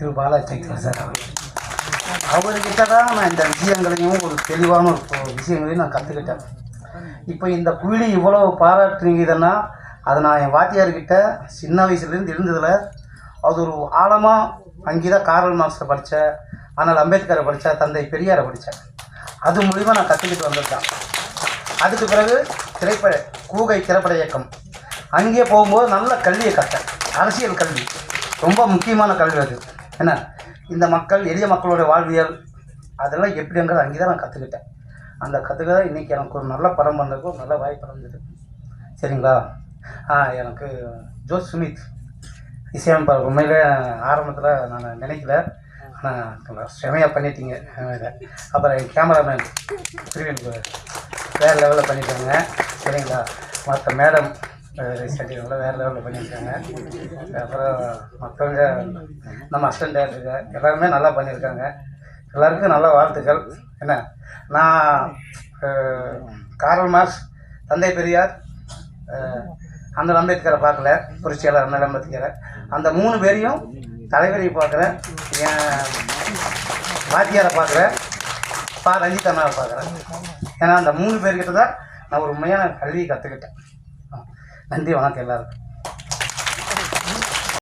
திரு பாலாச்சந்திரன் sir அவர் அவர்கிட்ட தான் நான் இந்த விஷயங்களையும் ஒரு தெளிவான ஒரு விஷயங்களையும் நான் கற்றுக்கிட்டேன் இப்போ இந்த குயிலி இவ்வளோ பாராட்டுறீங்கன்னா அதை நான் என் வாத்தியார்கிட்ட சின்ன வயசுலேருந்து இருந்ததில் அது ஒரு ஆழமாக அங்கே தான் காரல் மார்க்ஸை படித்தேன் ஆனால் அம்பேத்கரை படித்தேன் தந்தை பெரியாரை படித்தேன் அது மூலிமா நான் கற்றுக்கிட்டு வந்திருக்கேன் அதுக்கு பிறகு திரைப்பட கூகை திரைப்பட இயக்கம். அங்கேயே போகும்போது நல்ல கல்வியை கற்றேன் அரசியல் கல்வி. ரொம்ப முக்கியமான கல்வி அது. என்ன? இந்த மக்கள் எளிய மக்களுடைய வாழ்வியல் அதெல்லாம் எப்படிங்கிறத அங்கே தான் நான் கற்றுக்கிட்டேன் அந்த கற்றுக்க இன்றைக்கி எனக்கு ஒரு நல்ல படம் பண்ணுறதுக்கு ஒரு நல்ல வாய்ப்பு அமைஞ்சது சரிங்களா? ஆ எனக்கு ஜோஸ் சுமித் இசையமைப்பாளர். உண்மையிலே ஆரம்பத்தில் நான் நினைக்கல. ஆனால் செமையாக பண்ணிட்டீங்க. இதை. அப்புறம் என் கேமராமேன் திருவன் வேறு லெவலில் பண்ணிட்டாங்க. சரிங்களா? மற்ற மேடம் சட்டிகளை வேறு லெவலில் பண்ணியிருக்காங்க. அப்புறம் மற்றவங்க நம்ம அசிஸ்டன்ட் டேரக்டருக்கு எல்லாருமே நல்லா பண்ணியிருக்காங்க. எல்லாருக்கும் நல்ல வாழ்த்துக்கள். என்ன? நான் அஹ், காரல் மார்க்ஸ் தந்தை பெரியார் அந்த அம்பேத்கரை பார்க்கல புரட்சியாளர் அண்ணல் அம்பேத்கரை. அந்த மூணு பேரையும் தலைவரையும் பார்க்குறேன். என் வாத்தியாரை பார்க்குறேன். பா ரஞ்சித் அண்ணாவை பார்க்குறேன். ஏன்னா அந்த மூணு பேர்கிட்ட தான் நான் ஒரு உண்மையான கல்வியை கற்றுக்கிட்டேன் ಬಂದೀವಿ ಅಂತ ಎಲ್ಲರೂ